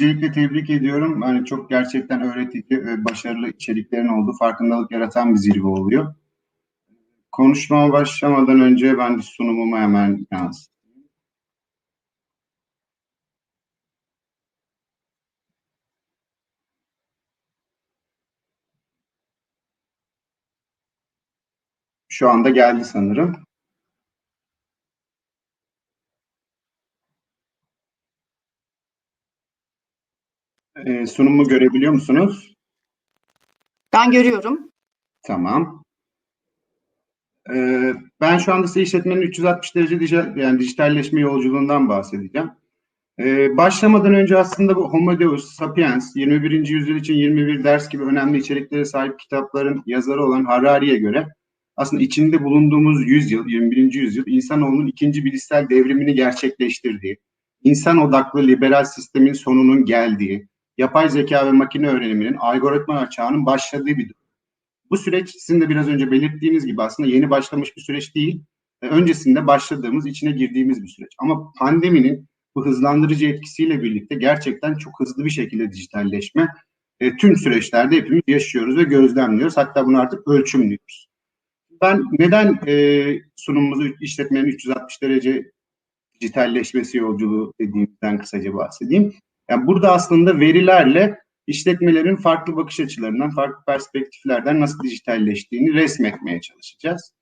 Öncelikle tebrik ediyorum. Yani çok gerçekten öğretici ve başarılı içeriklerin olduğu, farkındalık yaratan bir zirve oluyor. Konuşmama başlamadan önce ben bir sunumumu hemen yansıtayım. Şu anda geldi sanırım. Ee, sunumu görebiliyor musunuz? Ben görüyorum. Tamam. Ee, ben şu anda size işletmenin 360 derece dijital, yani dijitalleşme yolculuğundan bahsedeceğim. Ee, başlamadan önce aslında bu Homo Deus Sapiens 21. yüzyıl için 21 ders gibi önemli içeriklere sahip kitapların yazarı olan Harari'ye göre aslında içinde bulunduğumuz yüzyıl, 21. yüzyıl insanoğlunun ikinci bilişsel devrimini gerçekleştirdiği, insan odaklı liberal sistemin sonunun geldiği, yapay zeka ve makine öğreniminin algoritma çağının başladığı bir durum. Bu süreç sizin de biraz önce belirttiğiniz gibi aslında yeni başlamış bir süreç değil. E, öncesinde başladığımız, içine girdiğimiz bir süreç. Ama pandeminin bu hızlandırıcı etkisiyle birlikte gerçekten çok hızlı bir şekilde dijitalleşme e, tüm süreçlerde hepimiz yaşıyoruz ve gözlemliyoruz. Hatta bunu artık ölçümlüyoruz. Ben neden e, sunumumuzu işletmenin 360 derece dijitalleşmesi yolculuğu dediğimden kısaca bahsedeyim. Yani burada aslında verilerle işletmelerin farklı bakış açılarından, farklı perspektiflerden nasıl dijitalleştiğini resmetmeye çalışacağız.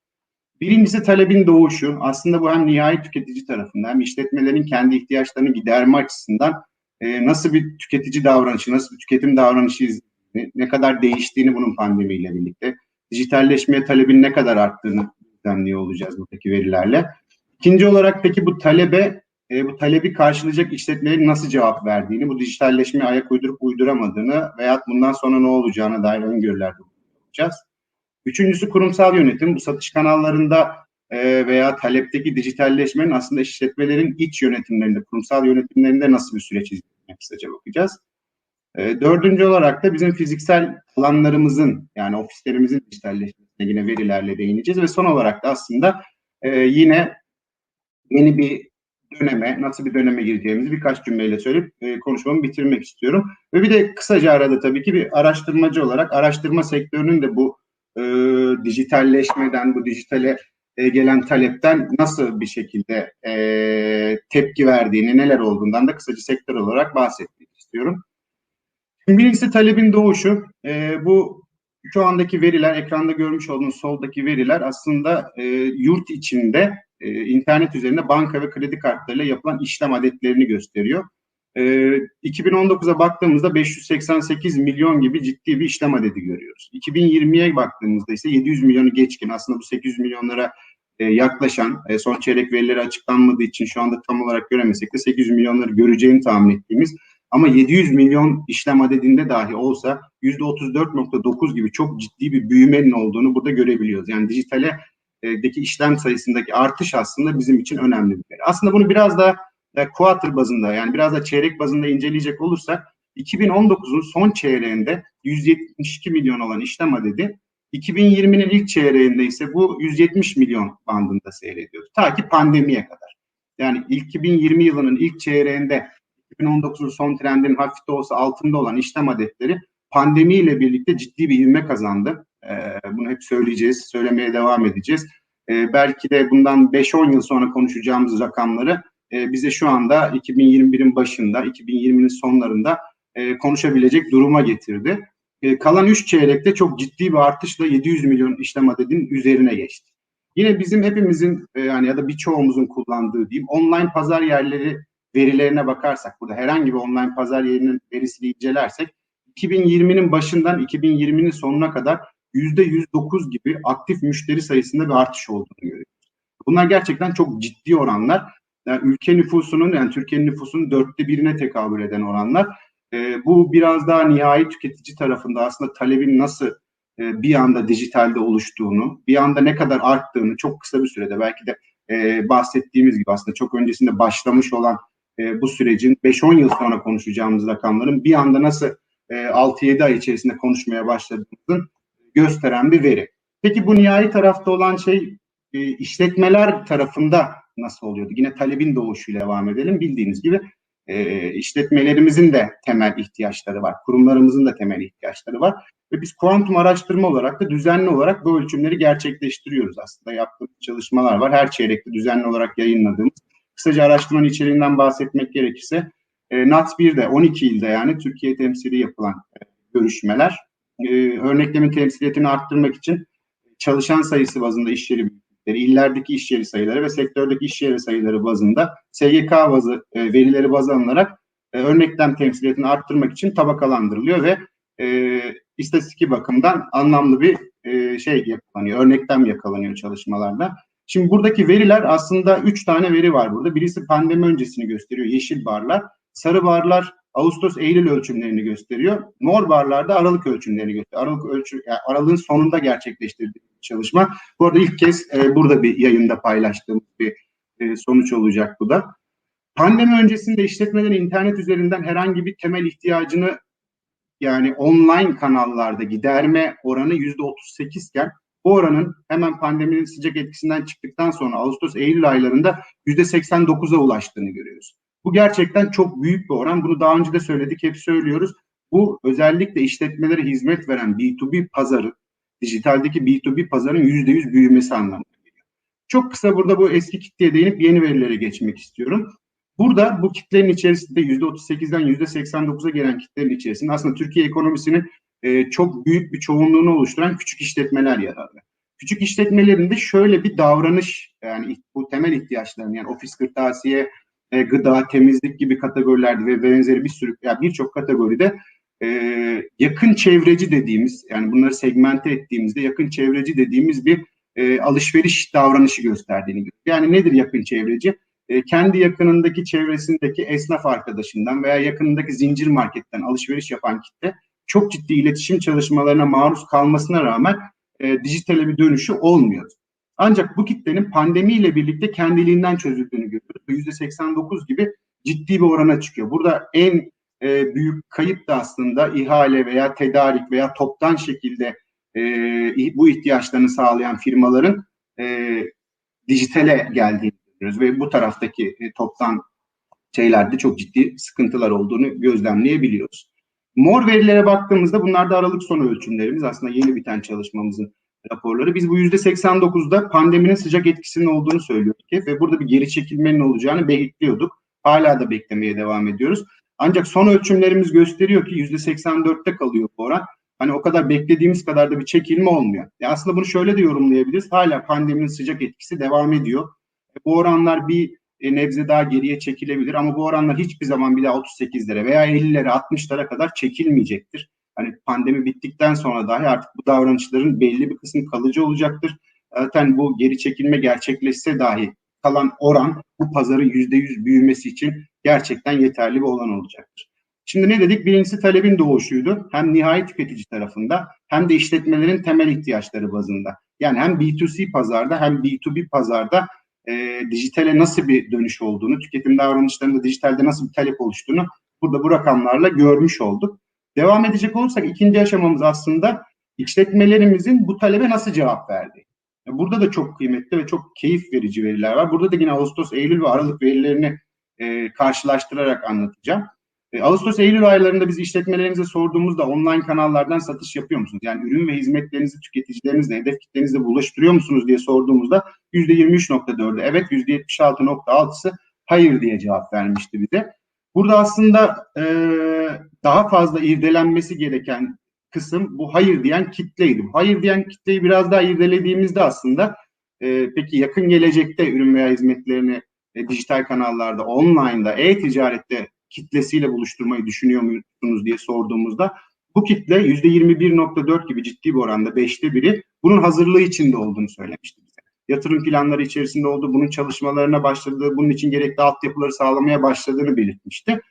Birincisi talebin doğuşu. Aslında bu hem nihai tüketici tarafından hem işletmelerin kendi ihtiyaçlarını giderme açısından e, nasıl bir tüketici davranışı, nasıl bir tüketim davranışı ne, kadar değiştiğini bunun pandemiyle birlikte, dijitalleşmeye talebin ne kadar arttığını gözlemliyor olacağız buradaki verilerle. İkinci olarak peki bu talebe e, bu talebi karşılayacak işletmelerin nasıl cevap verdiğini, bu dijitalleşmeye ayak uydurup uyduramadığını veya bundan sonra ne olacağına dair öngörülerde bulunacağız. Üçüncüsü kurumsal yönetim. Bu satış kanallarında e, veya talepteki dijitalleşmenin aslında işletmelerin iç yönetimlerinde, kurumsal yönetimlerinde nasıl bir süreç izlediğine kısaca bakacağız. E, dördüncü olarak da bizim fiziksel alanlarımızın yani ofislerimizin dijitalleşmesine yine verilerle değineceğiz ve son olarak da aslında e, yine yeni bir döneme, nasıl bir döneme gireceğimizi birkaç cümleyle söyleyip e, konuşmamı bitirmek istiyorum. Ve bir de kısaca arada tabii ki bir araştırmacı olarak araştırma sektörünün de bu e, dijitalleşmeden, bu dijitale e, gelen talepten nasıl bir şekilde e, tepki verdiğini, neler olduğundan da kısaca sektör olarak bahsetmek istiyorum. Birincisi talebin doğuşu. E, bu şu andaki veriler, ekranda görmüş olduğunuz soldaki veriler aslında e, yurt içinde e, internet üzerinde banka ve kredi kartlarıyla yapılan işlem adetlerini gösteriyor. E, 2019'a baktığımızda 588 milyon gibi ciddi bir işlem adedi görüyoruz. 2020'ye baktığımızda ise 700 milyonu geçkin aslında bu 800 milyonlara e, yaklaşan e, son çeyrek verileri açıklanmadığı için şu anda tam olarak göremesek de 800 milyonları göreceğini tahmin ettiğimiz ama 700 milyon işlem adedinde dahi olsa %34.9 gibi çok ciddi bir büyümenin olduğunu burada görebiliyoruz. Yani dijitale deki işlem sayısındaki artış aslında bizim için önemli bir veri. Aslında bunu biraz da e, quarter bazında yani biraz da çeyrek bazında inceleyecek olursak 2019'un son çeyreğinde 172 milyon olan işlem adedi 2020'nin ilk çeyreğinde ise bu 170 milyon bandında seyrediyor. Ta ki pandemiye kadar. Yani ilk 2020 yılının ilk çeyreğinde 2019'un son trendinin hafif de olsa altında olan işlem adetleri pandemiyle birlikte ciddi bir ivme kazandı. Ee, bunu hep söyleyeceğiz, söylemeye devam edeceğiz. Ee, belki de bundan 5-10 yıl sonra konuşacağımız rakamları e, bize şu anda 2021'in başında, 2020'nin sonlarında e, konuşabilecek duruma getirdi. E, kalan 3 çeyrekte çok ciddi bir artışla 700 milyon işlem adedinin üzerine geçti. Yine bizim hepimizin yani ya da birçoğumuzun kullandığı diyeyim online pazar yerleri verilerine bakarsak burada herhangi bir online pazar yerinin verisini incelersek 2020'nin başından 2020'nin sonuna kadar %109 gibi aktif müşteri sayısında bir artış olduğunu görüyoruz. Bunlar gerçekten çok ciddi oranlar. Yani ülke nüfusunun yani Türkiye'nin nüfusunun dörtte birine tekabül eden oranlar. E, bu biraz daha nihai tüketici tarafında aslında talebin nasıl e, bir anda dijitalde oluştuğunu, bir anda ne kadar arttığını çok kısa bir sürede belki de e, bahsettiğimiz gibi aslında çok öncesinde başlamış olan e, bu sürecin 5-10 yıl sonra konuşacağımız rakamların bir anda nasıl e, 6-7 ay içerisinde konuşmaya başladığımızın gösteren bir veri. Peki bu nihai tarafta olan şey e, işletmeler tarafında nasıl oluyordu? Yine talebin doğuşuyla devam edelim. Bildiğiniz gibi e, işletmelerimizin de temel ihtiyaçları var. Kurumlarımızın da temel ihtiyaçları var. Ve biz kuantum araştırma olarak da düzenli olarak bu ölçümleri gerçekleştiriyoruz aslında. Yaptığımız çalışmalar var. Her çeyrekte düzenli olarak yayınladığımız. Kısaca araştırmanın içeriğinden bahsetmek gerekirse e, NAT 1'de 12 ilde yani Türkiye temsili yapılan e, görüşmeler. E, örneklemin temsiliyetini arttırmak için çalışan sayısı bazında iş yeri illerdeki iş yeri sayıları ve sektördeki iş yeri sayıları bazında SGK bazı e, verileri baz alınarak e, örneklem temsiliyetini arttırmak için tabakalandırılıyor ve e, istatistiki bakımdan anlamlı bir e, şey yakalanıyor, örneklem yakalanıyor çalışmalarda. Şimdi buradaki veriler aslında üç tane veri var burada. Birisi pandemi öncesini gösteriyor, yeşil barlar. Sarı barlar Ağustos-Eylül ölçümlerini gösteriyor. Mor barlar da Aralık ölçümlerini gösteriyor. Aralık ölçü, yani Aralık'ın sonunda gerçekleştirdiği çalışma. Bu arada ilk kez e, burada bir yayında paylaştığım bir e, sonuç olacak bu da. Pandemi öncesinde işletmelerin internet üzerinden herhangi bir temel ihtiyacını yani online kanallarda giderme oranı yüzde 38 iken bu oranın hemen pandeminin sıcak etkisinden çıktıktan sonra Ağustos-Eylül aylarında yüzde 89'a ulaştığını görüyoruz. Bu gerçekten çok büyük bir oran. Bunu daha önce de söyledik, hep söylüyoruz. Bu özellikle işletmelere hizmet veren B2B pazarı, dijitaldeki B2B pazarın %100 büyümesi anlamına geliyor. Çok kısa burada bu eski kitleye değinip yeni verilere geçmek istiyorum. Burada bu kitlenin içerisinde %38'den %89'a gelen kitlenin içerisinde aslında Türkiye ekonomisinin e, çok büyük bir çoğunluğunu oluşturan küçük işletmeler yer alıyor. Küçük işletmelerinde şöyle bir davranış yani bu temel ihtiyaçların yani ofis kırtasiye, e, gıda, temizlik gibi kategorilerde ve benzeri bir sürü yani birçok kategoride e, yakın çevreci dediğimiz yani bunları segmente ettiğimizde yakın çevreci dediğimiz bir e, alışveriş davranışı gösterdiğini görüyoruz. Yani nedir yakın çevreci? E, kendi yakınındaki çevresindeki esnaf arkadaşından veya yakınındaki zincir marketten alışveriş yapan kitle çok ciddi iletişim çalışmalarına maruz kalmasına rağmen e, dijitale bir dönüşü olmuyor. Ancak bu kitlenin pandemiyle birlikte kendiliğinden çözüldüğünü görüyoruz. %89 gibi ciddi bir orana çıkıyor. Burada en e, büyük kayıp da aslında ihale veya tedarik veya toptan şekilde e, bu ihtiyaçlarını sağlayan firmaların e, dijitale geldiğini görüyoruz ve bu taraftaki e, toptan şeylerde çok ciddi sıkıntılar olduğunu gözlemleyebiliyoruz. Mor verilere baktığımızda bunlar da Aralık sonu ölçümlerimiz. Aslında yeni biten çalışmamızın raporları. Biz bu %89'da pandeminin sıcak etkisinin olduğunu söylüyorduk ve burada bir geri çekilmenin olacağını bekliyorduk. Hala da beklemeye devam ediyoruz. Ancak son ölçümlerimiz gösteriyor ki %84'te kalıyor bu oran. Hani o kadar beklediğimiz kadar da bir çekilme olmuyor. E aslında bunu şöyle de yorumlayabiliriz. Hala pandeminin sıcak etkisi devam ediyor. E bu oranlar bir e, nebze daha geriye çekilebilir ama bu oranlar hiçbir zaman bir daha 38'lere veya 50'lere 60'lara kadar çekilmeyecektir. Hani pandemi bittikten sonra dahi artık bu davranışların belli bir kısmı kalıcı olacaktır. Zaten bu geri çekilme gerçekleşse dahi kalan oran bu pazarın %100 büyümesi için gerçekten yeterli bir olan olacaktır. Şimdi ne dedik? Birincisi talebin doğuşuydu. Hem nihai tüketici tarafında hem de işletmelerin temel ihtiyaçları bazında. Yani hem B2C pazarda hem B2B pazarda e, dijitale nasıl bir dönüş olduğunu, tüketim davranışlarında dijitalde nasıl bir talep oluştuğunu burada bu rakamlarla görmüş olduk. Devam edecek olursak ikinci aşamamız aslında işletmelerimizin bu talebe nasıl cevap verdiği. Burada da çok kıymetli ve çok keyif verici veriler var. Burada da yine Ağustos, Eylül ve Aralık verilerini e, karşılaştırarak anlatacağım. E, Ağustos, Eylül aylarında biz işletmelerimize sorduğumuzda online kanallardan satış yapıyor musunuz? Yani ürün ve hizmetlerinizi tüketicilerinizle, hedef kitlenizle buluşturuyor musunuz diye sorduğumuzda %23.4'ü evet, %76.6'sı hayır diye cevap vermişti bize. Burada aslında e, daha fazla irdelenmesi gereken kısım bu hayır diyen kitleydi. Hayır diyen kitleyi biraz daha irdelediğimizde aslında e, peki yakın gelecekte ürün veya hizmetlerini e, dijital kanallarda, online'da, e-ticarette kitlesiyle buluşturmayı düşünüyor musunuz diye sorduğumuzda bu kitle %21.4 gibi ciddi bir oranda beşte biri bunun hazırlığı içinde olduğunu söylemişti bize. Yatırım planları içerisinde olduğu, bunun çalışmalarına başladığı, bunun için gerekli altyapıları sağlamaya başladığını belirtmişti.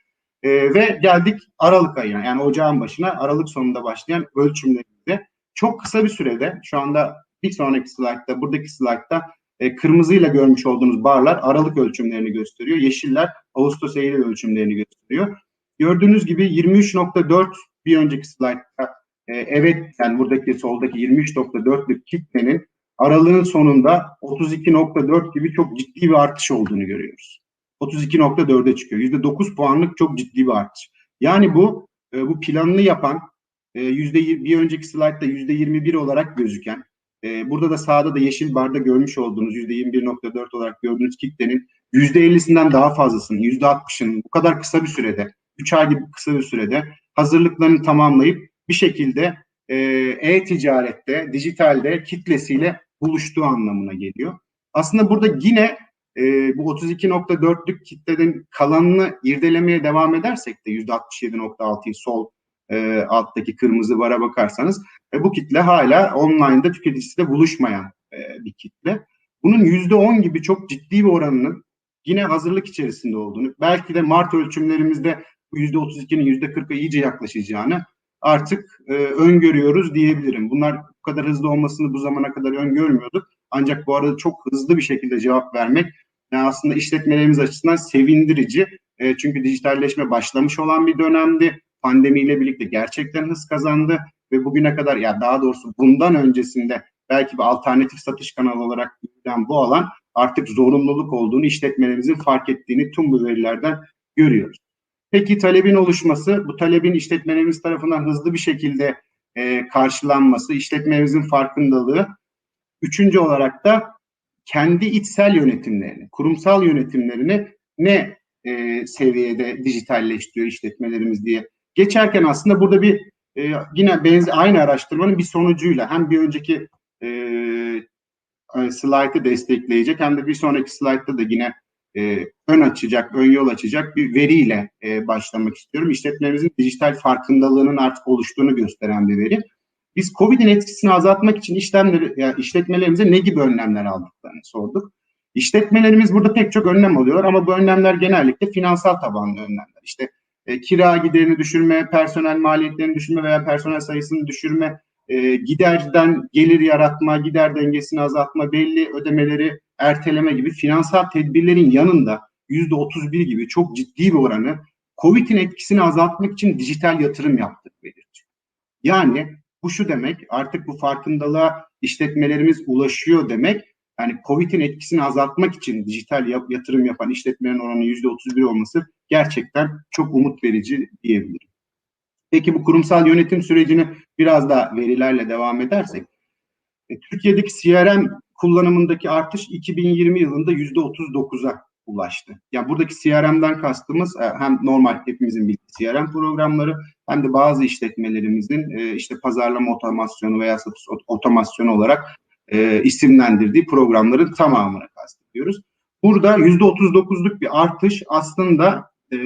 E, ve geldik Aralık ayına yani ocağın başına Aralık sonunda başlayan ölçümlerimizde çok kısa bir sürede şu anda bir sonraki slaytta buradaki slaytta e, kırmızıyla görmüş olduğunuz barlar Aralık ölçümlerini gösteriyor. Yeşiller Ağustos Eylül ölçümlerini gösteriyor. Gördüğünüz gibi 23.4 bir önceki slaytta e, evet yani buradaki soldaki 23.4'lük kitlenin aralığın sonunda 32.4 gibi çok ciddi bir artış olduğunu görüyoruz. 32.4'e çıkıyor. %9 puanlık çok ciddi bir artış. Yani bu e, bu planını yapan e, yüzde bir önceki slaytta yüzde 21 olarak gözüken e, burada da sağda da yeşil barda görmüş olduğunuz yüzde 21.4 olarak gördüğünüz kitlenin yüzde 50'sinden daha fazlasının yüzde 60'ının bu kadar kısa bir sürede 3 ay gibi kısa bir sürede hazırlıklarını tamamlayıp bir şekilde e, e-ticarette, dijitalde kitlesiyle buluştuğu anlamına geliyor. Aslında burada yine e, bu 32.4'lük kitlenin kalanını irdelemeye devam edersek de %67.6'yı sol e, alttaki kırmızı bara bakarsanız e, bu kitle hala online'da tüketicisiyle buluşmayan e, bir kitle. Bunun %10 gibi çok ciddi bir oranının yine hazırlık içerisinde olduğunu, belki de Mart ölçümlerimizde bu %32'nin %40'a iyice yaklaşacağını artık e, öngörüyoruz diyebilirim. Bunlar bu kadar hızlı olmasını bu zamana kadar öngörmüyorduk. Ancak bu arada çok hızlı bir şekilde cevap vermek yani aslında işletmelerimiz açısından sevindirici. E, çünkü dijitalleşme başlamış olan bir dönemdi. Pandemiyle birlikte gerçekten hız kazandı ve bugüne kadar ya daha doğrusu bundan öncesinde belki bir alternatif satış kanalı olarak görülen bu alan artık zorunluluk olduğunu işletmelerimizin fark ettiğini tüm bu verilerden görüyoruz. Peki talebin oluşması, bu talebin işletmelerimiz tarafından hızlı bir şekilde e, karşılanması, işletmemizin farkındalığı. Üçüncü olarak da kendi içsel yönetimlerini, kurumsal yönetimlerini ne e, seviyede dijitalleştiriyor işletmelerimiz diye geçerken aslında burada bir e, yine benzer aynı araştırmanın bir sonucuyla hem bir önceki e, e, slaytı destekleyecek hem de bir sonraki slaytta da yine e, ön açacak, ön yol açacak bir veriyle e, başlamak istiyorum. İşletmemizin dijital farkındalığının artık oluştuğunu gösteren bir veri. Biz COVID'in etkisini azaltmak için işlemleri, yani işletmelerimize ne gibi önlemler aldıklarını sorduk. İşletmelerimiz burada pek çok önlem alıyor ama bu önlemler genellikle finansal tabanlı önlemler. İşte e, kira giderini düşürme, personel maliyetlerini düşürme veya personel sayısını düşürme, e, giderden gelir yaratma, gider dengesini azaltma, belli ödemeleri erteleme gibi finansal tedbirlerin yanında yüzde 31 gibi çok ciddi bir oranı COVID'in etkisini azaltmak için dijital yatırım yaptık belirtiyor. Yani bu şu demek artık bu farkındalığa işletmelerimiz ulaşıyor demek. Yani COVID'in etkisini azaltmak için dijital yap, yatırım yapan işletmelerin oranı yüzde 31 olması gerçekten çok umut verici diyebilirim. Peki bu kurumsal yönetim sürecini biraz daha verilerle devam edersek, e, Türkiye'deki CRM kullanımındaki artış 2020 yılında yüzde 39'a ulaştı. Yani buradaki CRM'den kastımız e, hem normal hepimizin bildiği CRM programları hem de bazı işletmelerimizin e, işte pazarlama otomasyonu veya satış otomasyonu olarak e, isimlendirdiği programların tamamını kastediyoruz. Burada yüzde 39'luk bir artış aslında e,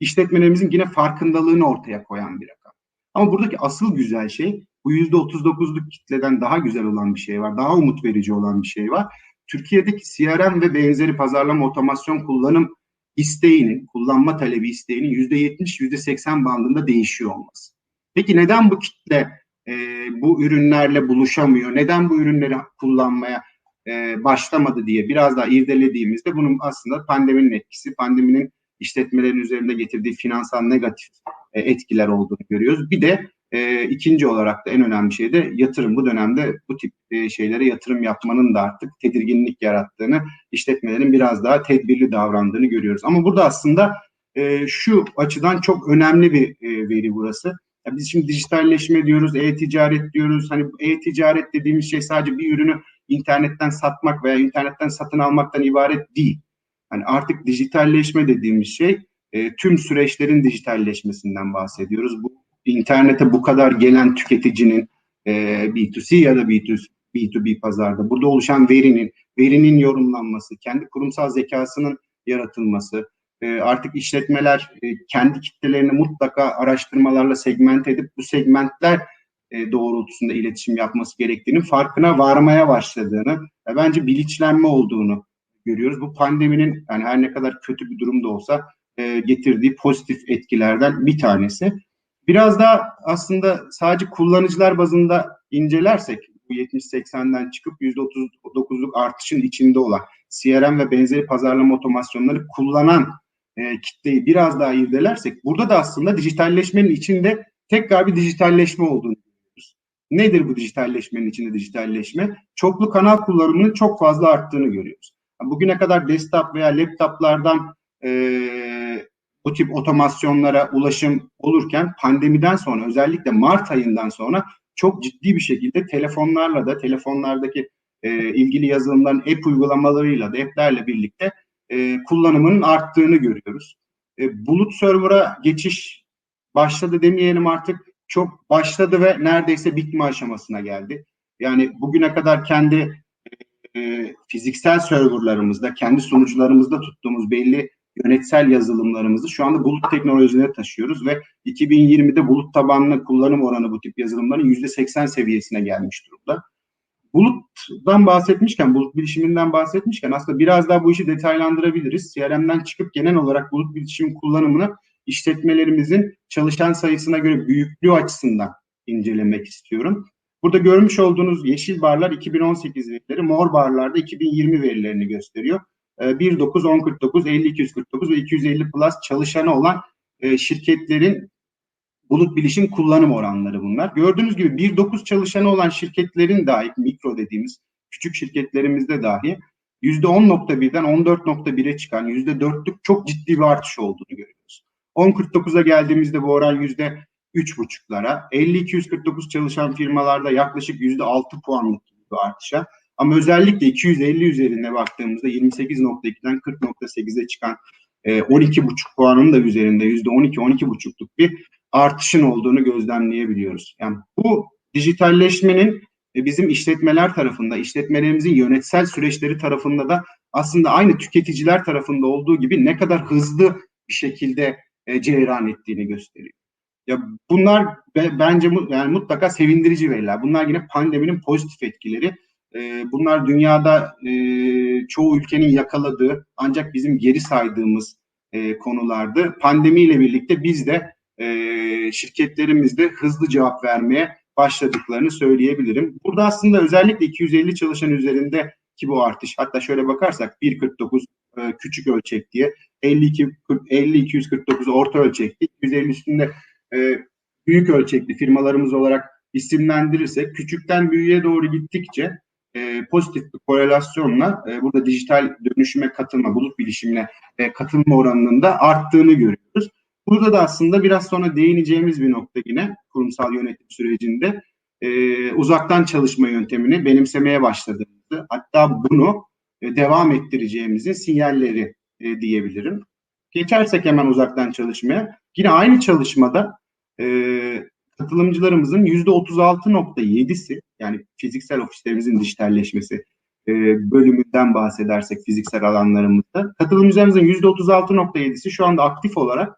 işletmelerimizin yine farkındalığını ortaya koyan bir rakam. Ama buradaki asıl güzel şey bu yüzde 39'luk kitleden daha güzel olan bir şey var. Daha umut verici olan bir şey var. Türkiye'deki CRM ve benzeri pazarlama otomasyon kullanım isteğinin, kullanma talebi isteğinin yüzde 70, yüzde 80 bandında değişiyor olması. Peki neden bu kitle e, bu ürünlerle buluşamıyor? Neden bu ürünleri kullanmaya e, başlamadı diye biraz daha irdelediğimizde bunun aslında pandeminin etkisi, pandeminin işletmelerin üzerinde getirdiği finansal negatif e, etkiler olduğunu görüyoruz. Bir de e, ikinci olarak da en önemli şey de yatırım. Bu dönemde bu tip e, şeylere yatırım yapmanın da artık tedirginlik yarattığını, işletmelerin biraz daha tedbirli davrandığını görüyoruz. Ama burada aslında e, şu açıdan çok önemli bir e, veri burası. Ya biz şimdi dijitalleşme diyoruz, e-ticaret diyoruz. Hani e-ticaret dediğimiz şey sadece bir ürünü internetten satmak veya internetten satın almaktan ibaret değil. Hani artık dijitalleşme dediğimiz şey e, tüm süreçlerin dijitalleşmesinden bahsediyoruz. Bu internete bu kadar gelen tüketicinin e, B2C ya da B2, B2B pazarda burada oluşan verinin, verinin yorumlanması, kendi kurumsal zekasının yaratılması, e, artık işletmeler e, kendi kitlelerini mutlaka araştırmalarla segment edip bu segmentler e, doğrultusunda iletişim yapması gerektiğinin farkına varmaya başladığını ve bence bilinçlenme olduğunu görüyoruz. Bu pandeminin yani her ne kadar kötü bir durumda olsa e, getirdiği pozitif etkilerden bir tanesi. Biraz daha aslında sadece kullanıcılar bazında incelersek bu 70-80'den çıkıp %39'luk artışın içinde olan CRM ve benzeri pazarlama otomasyonları kullanan e, kitleyi biraz daha irdelersek burada da aslında dijitalleşmenin içinde tekrar bir dijitalleşme olduğunu görüyoruz. Nedir bu dijitalleşmenin içinde dijitalleşme? Çoklu kanal kullanımının çok fazla arttığını görüyoruz. Bugüne kadar desktop veya laptoplardan e, bu tip otomasyonlara ulaşım olurken pandemiden sonra özellikle Mart ayından sonra çok ciddi bir şekilde telefonlarla da telefonlardaki e, ilgili yazılımların app uygulamalarıyla da app'lerle birlikte e, kullanımının arttığını görüyoruz. E, bulut server'a geçiş başladı demeyelim artık çok başladı ve neredeyse bitme aşamasına geldi. Yani bugüne kadar kendi e, fiziksel serverlarımızda, kendi sunucularımızda tuttuğumuz belli yönetsel yazılımlarımızı şu anda bulut teknolojilerine taşıyoruz ve 2020'de bulut tabanlı kullanım oranı bu tip yazılımların %80 seviyesine gelmiş durumda. Bulut'tan bahsetmişken, bulut bilişiminden bahsetmişken aslında biraz daha bu işi detaylandırabiliriz. CRM'den çıkıp genel olarak bulut bilişim kullanımını işletmelerimizin çalışan sayısına göre büyüklüğü açısından incelemek istiyorum. Burada görmüş olduğunuz yeşil barlar 2018 verileri, mor barlar da 2020 verilerini gösteriyor. 19, 1049, 50, 249 ve 250 plus çalışanı olan e, şirketlerin bulut bilişim kullanım oranları bunlar. Gördüğünüz gibi 1.9 çalışanı olan şirketlerin dahi mikro dediğimiz küçük şirketlerimizde dahi %10.1'den 14.1'e çıkan %4'lük çok ciddi bir artış olduğunu görüyoruz. 10.49'a geldiğimizde bu oran %3.5'lara, 50-249 çalışan firmalarda yaklaşık %6 puanlık bir artışa ama özellikle 250 üzerinde baktığımızda 28.2'den 40.8'e çıkan e, 12.5 puanın da üzerinde %12-12.5'luk bir artışın olduğunu gözlemleyebiliyoruz. Yani bu dijitalleşmenin e, bizim işletmeler tarafında, işletmelerimizin yönetsel süreçleri tarafında da aslında aynı tüketiciler tarafında olduğu gibi ne kadar hızlı bir şekilde e, cereyan ettiğini gösteriyor. Ya bunlar be, bence yani mutlaka sevindirici veriler. Bunlar yine pandeminin pozitif etkileri. E, bunlar dünyada çoğu ülkenin yakaladığı ancak bizim geri saydığımız konulardı. Pandemiyle birlikte biz de e, şirketlerimizde hızlı cevap vermeye başladıklarını söyleyebilirim. Burada aslında özellikle 250 çalışan üzerinde ki bu artış hatta şöyle bakarsak 1.49 e, küçük ölçek diye 52 50 249 orta ölçekli 250 üstünde e, büyük ölçekli firmalarımız olarak isimlendirirsek küçükten büyüğe doğru gittikçe e, pozitif bir korelasyonla e, burada dijital dönüşüme katılma, bulut bilişimine e, katılma oranının da arttığını görüyoruz. Burada da aslında biraz sonra değineceğimiz bir nokta yine kurumsal yönetim sürecinde e, uzaktan çalışma yöntemini benimsemeye başladığımızı hatta bunu e, devam ettireceğimizin sinyalleri e, diyebilirim. Geçersek hemen uzaktan çalışmaya yine aynı çalışmada e, katılımcılarımızın %36.7'si yani fiziksel ofislerimizin dijitalleşmesi e, bölümünden bahsedersek fiziksel alanlarımızda katılımcılarımızın %36.7'si şu anda aktif olarak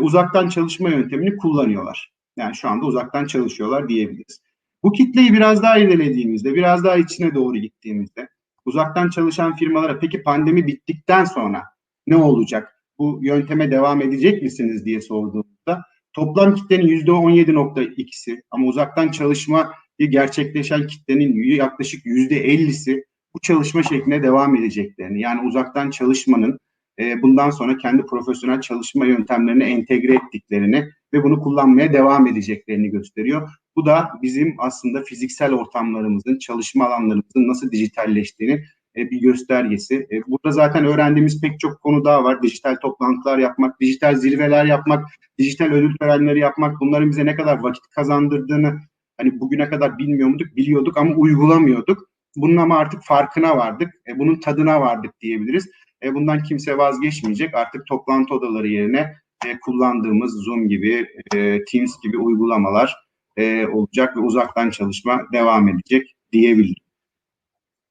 uzaktan çalışma yöntemini kullanıyorlar. Yani şu anda uzaktan çalışıyorlar diyebiliriz. Bu kitleyi biraz daha ilerlediğimizde, biraz daha içine doğru gittiğimizde uzaktan çalışan firmalara peki pandemi bittikten sonra ne olacak? Bu yönteme devam edecek misiniz diye sorduğumuzda toplam kitlenin %17.2'si ama uzaktan çalışma gerçekleşen kitlenin yaklaşık %50'si bu çalışma şekline devam edeceklerini yani uzaktan çalışmanın e, bundan sonra kendi profesyonel çalışma yöntemlerini entegre ettiklerini ve bunu kullanmaya devam edeceklerini gösteriyor. Bu da bizim aslında fiziksel ortamlarımızın, çalışma alanlarımızın nasıl dijitalleştiğini e, bir göstergesi. E, burada zaten öğrendiğimiz pek çok konu daha var. Dijital toplantılar yapmak, dijital zirveler yapmak, dijital ödül törenleri yapmak, bunların bize ne kadar vakit kazandırdığını hani bugüne kadar bilmiyor muyduk? Biliyorduk ama uygulamıyorduk. Bunun ama artık farkına vardık. Bunun tadına vardık diyebiliriz. E, bundan kimse vazgeçmeyecek. Artık toplantı odaları yerine e, kullandığımız Zoom gibi, e, Teams gibi uygulamalar e, olacak ve uzaktan çalışma devam edecek diyebilirim.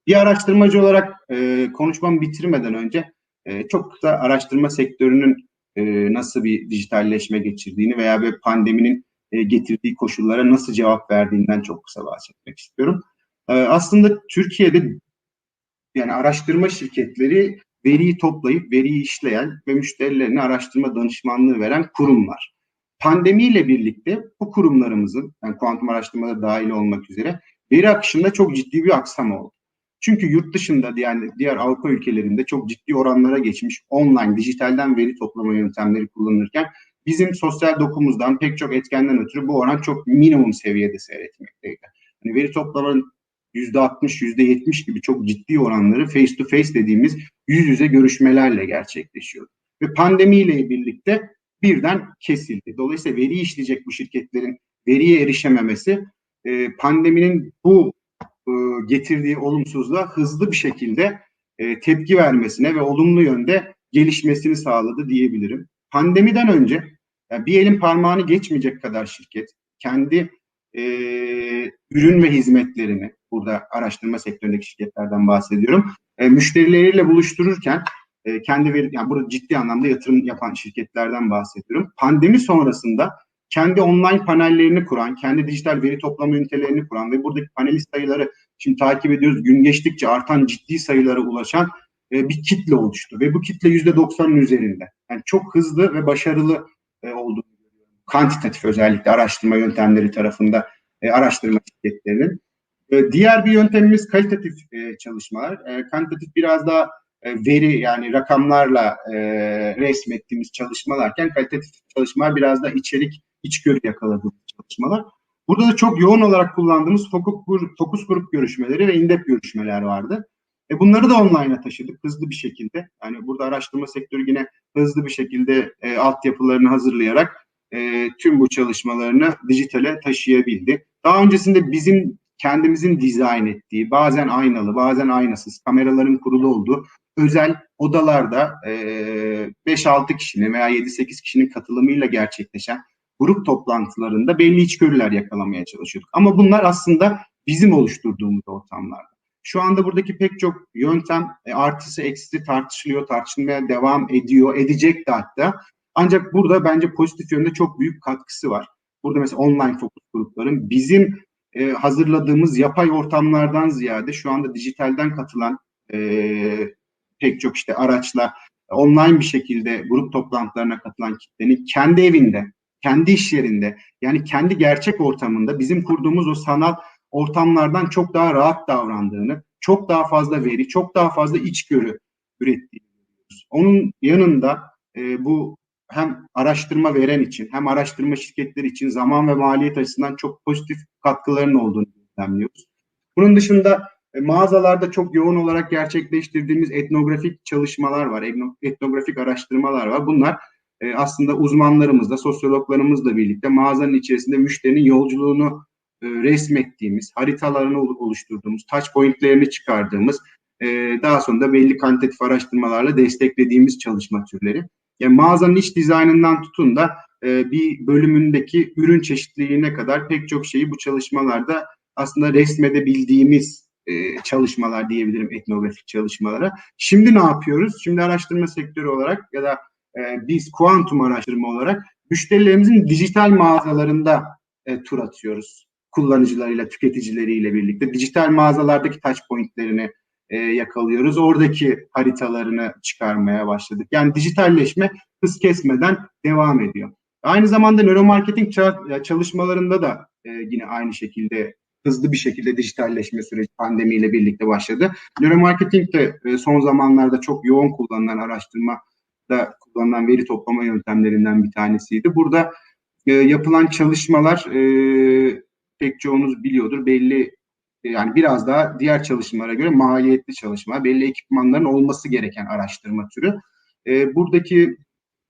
Bir araştırmacı olarak e, konuşmamı bitirmeden önce e, çok kısa araştırma sektörünün e, nasıl bir dijitalleşme geçirdiğini veya bir pandeminin e, getirdiği koşullara nasıl cevap verdiğinden çok kısa bahsetmek istiyorum. E, aslında Türkiye'de yani araştırma şirketleri veriyi toplayıp veriyi işleyen ve müşterilerine araştırma danışmanlığı veren kurumlar. Pandemiyle birlikte bu kurumlarımızın, yani kuantum araştırmada dahil olmak üzere veri akışında çok ciddi bir aksama oldu. Çünkü yurt dışında yani diğer Avrupa ülkelerinde çok ciddi oranlara geçmiş online, dijitalden veri toplama yöntemleri kullanılırken bizim sosyal dokumuzdan pek çok etkenden ötürü bu oran çok minimum seviyede seyretmekteydi. Hani veri toplamanın %60, %70 gibi çok ciddi oranları face to face dediğimiz yüz yüze görüşmelerle gerçekleşiyor. Ve pandemiyle birlikte birden kesildi. Dolayısıyla veri işleyecek bu şirketlerin veriye erişememesi e, pandeminin bu e, getirdiği olumsuzluğa hızlı bir şekilde e, tepki vermesine ve olumlu yönde gelişmesini sağladı diyebilirim. Pandemiden önce yani bir elin parmağını geçmeyecek kadar şirket kendi e, ürün ve hizmetlerini burada araştırma sektöründeki şirketlerden bahsediyorum. E, müşterileriyle buluştururken e, kendi veri, yani burada ciddi anlamda yatırım yapan şirketlerden bahsediyorum. Pandemi sonrasında kendi online panellerini kuran, kendi dijital veri toplama ünitelerini kuran ve buradaki panelist sayıları şimdi takip ediyoruz. Gün geçtikçe artan ciddi sayılara ulaşan e, bir kitle oluştu ve bu kitle yüzde doksanın üzerinde. Yani çok hızlı ve başarılı e, görüyorum. Kantitatif özellikle araştırma yöntemleri tarafında e, araştırma şirketlerinin. E, diğer bir yöntemimiz kalitatif e, çalışmalar. E, kantitatif biraz daha e, veri yani rakamlarla e, resmettiğimiz çalışmalarken kalitatif çalışmalar biraz da içerik, içgörü yakaladığımız çalışmalar. Burada da çok yoğun olarak kullandığımız fokus grup görüşmeleri ve indep görüşmeler vardı. E bunları da online'a taşıdık hızlı bir şekilde. Yani burada araştırma sektörü yine hızlı bir şekilde e, altyapılarını hazırlayarak e, tüm bu çalışmalarını dijitale taşıyabildi. Daha öncesinde bizim kendimizin dizayn ettiği, bazen aynalı, bazen aynasız kameraların kurulu olduğu özel odalarda e, 5-6 kişinin veya 7-8 kişinin katılımıyla gerçekleşen grup toplantılarında belli içgörüler yakalamaya çalışıyorduk. Ama bunlar aslında bizim oluşturduğumuz ortamlarda. Şu anda buradaki pek çok yöntem e, artısı eksisi tartışılıyor, tartışılmaya devam ediyor, edecek de hatta. Ancak burada bence pozitif yönde çok büyük katkısı var. Burada mesela online fokus grupların bizim e, hazırladığımız yapay ortamlardan ziyade şu anda dijitalden katılan e, pek çok işte araçla online bir şekilde grup toplantılarına katılan kitlenin kendi evinde, kendi iş yerinde yani kendi gerçek ortamında bizim kurduğumuz o sanal ortamlardan çok daha rahat davrandığını, çok daha fazla veri, çok daha fazla içgörü ürettiğini görüyoruz. Onun yanında e, bu hem araştırma veren için hem araştırma şirketleri için zaman ve maliyet açısından çok pozitif katkılarının olduğunu gözlemliyoruz. Bunun dışında e, mağazalarda çok yoğun olarak gerçekleştirdiğimiz etnografik çalışmalar var, etnografik araştırmalar var. Bunlar e, aslında uzmanlarımızla, sosyologlarımızla birlikte mağazanın içerisinde müşterinin yolculuğunu e, resmettiğimiz, haritalarını oluşturduğumuz, touch pointlerini çıkardığımız, daha sonra da belli kantitatif araştırmalarla desteklediğimiz çalışma türleri. Yani mağazanın iç dizaynından tutun da e, bir bölümündeki ürün çeşitliliğine kadar pek çok şeyi bu çalışmalarda aslında resmedebildiğimiz e, çalışmalar diyebilirim etnografik çalışmalara. Şimdi ne yapıyoruz? Şimdi araştırma sektörü olarak ya da e, biz kuantum araştırma olarak müşterilerimizin dijital mağazalarında e, tur atıyoruz. Kullanıcılarıyla, tüketicileriyle birlikte. Dijital mağazalardaki touch pointlerini e, yakalıyoruz. Oradaki haritalarını çıkarmaya başladık. Yani dijitalleşme hız kesmeden devam ediyor. Aynı zamanda nöromarketing çalışmalarında da e, yine aynı şekilde hızlı bir şekilde dijitalleşme süreci pandemiyle birlikte başladı. Nöromarketing de e, son zamanlarda çok yoğun kullanılan araştırma da kullanılan veri toplama yöntemlerinden bir tanesiydi. Burada e, yapılan çalışmalar e, pek çoğunuz biliyordur belli yani biraz daha diğer çalışmalara göre maliyetli çalışma, belli ekipmanların olması gereken araştırma türü. E, buradaki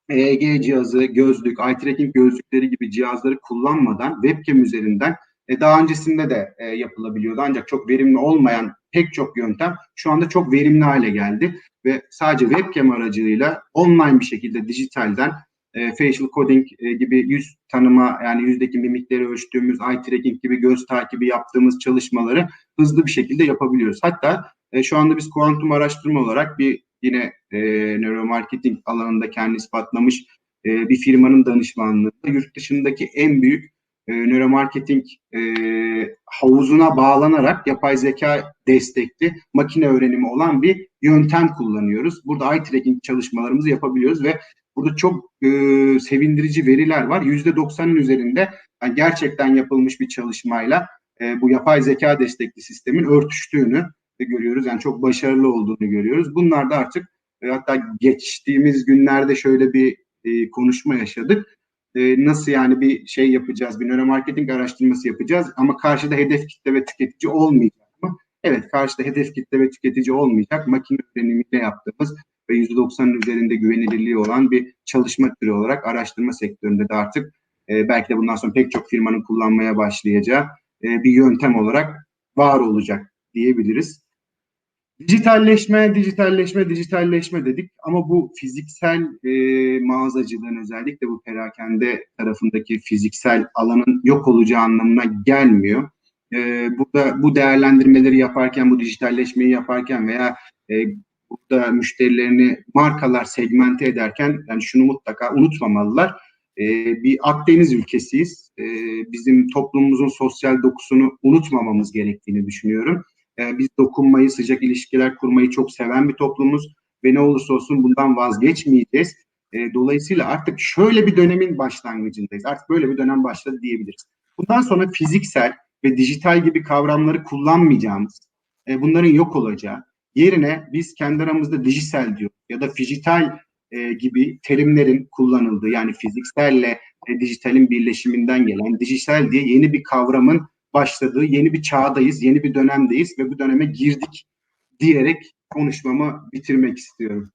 EEG cihazı, gözlük, eye tracking gözlükleri gibi cihazları kullanmadan webcam üzerinden e, daha öncesinde de e, yapılabiliyordu ancak çok verimli olmayan pek çok yöntem şu anda çok verimli hale geldi ve sadece webcam aracılığıyla online bir şekilde dijitalden e, facial coding e, gibi yüz tanıma yani yüzdeki mimikleri ölçtüğümüz eye tracking gibi göz takibi yaptığımız çalışmaları hızlı bir şekilde yapabiliyoruz. Hatta e, şu anda biz kuantum araştırma olarak bir yine e, nöromarketing alanında kendini ispatlamış e, bir firmanın danışmanlığında yurt dışındaki en büyük e, nöromarketing e, havuzuna bağlanarak yapay zeka destekli makine öğrenimi olan bir yöntem kullanıyoruz. Burada eye tracking çalışmalarımızı yapabiliyoruz ve burada çok e, sevindirici veriler var. %90'ın üzerinde yani gerçekten yapılmış bir çalışmayla e, bu yapay zeka destekli sistemin örtüştüğünü görüyoruz. Yani çok başarılı olduğunu görüyoruz. Bunlar da artık e, hatta geçtiğimiz günlerde şöyle bir e, konuşma yaşadık e, nasıl yani bir şey yapacağız, bir nöromarketing araştırması yapacağız ama karşıda hedef kitle ve tüketici olmayacak mı? Evet karşıda hedef kitle ve tüketici olmayacak makine öğrenimiyle yaptığımız ve %90'ın üzerinde güvenilirliği olan bir çalışma türü olarak araştırma sektöründe de artık e, belki de bundan sonra pek çok firmanın kullanmaya başlayacağı e, bir yöntem olarak var olacak diyebiliriz. Dijitalleşme, dijitalleşme, dijitalleşme dedik ama bu fiziksel e, mağazacılığın özellikle bu perakende tarafındaki fiziksel alanın yok olacağı anlamına gelmiyor. E, burada bu değerlendirmeleri yaparken, bu dijitalleşmeyi yaparken veya e, burada müşterilerini markalar segmente ederken yani şunu mutlaka unutmamalılar. E, bir Akdeniz ülkesiyiz. E, bizim toplumumuzun sosyal dokusunu unutmamamız gerektiğini düşünüyorum. E, biz dokunmayı, sıcak ilişkiler kurmayı çok seven bir toplumuz ve ne olursa olsun bundan vazgeçmeyeceğiz. E, dolayısıyla artık şöyle bir dönemin başlangıcındayız. Artık böyle bir dönem başladı diyebiliriz. Bundan sonra fiziksel ve dijital gibi kavramları kullanmayacağımız, e, bunların yok olacağı, yerine biz kendi aramızda dijital diyor ya da fijital e, gibi terimlerin kullanıldığı yani fizikselle e, dijitalin birleşiminden gelen dijital diye yeni bir kavramın başladığı yeni bir çağdayız, yeni bir dönemdeyiz ve bu döneme girdik diyerek konuşmamı bitirmek istiyorum.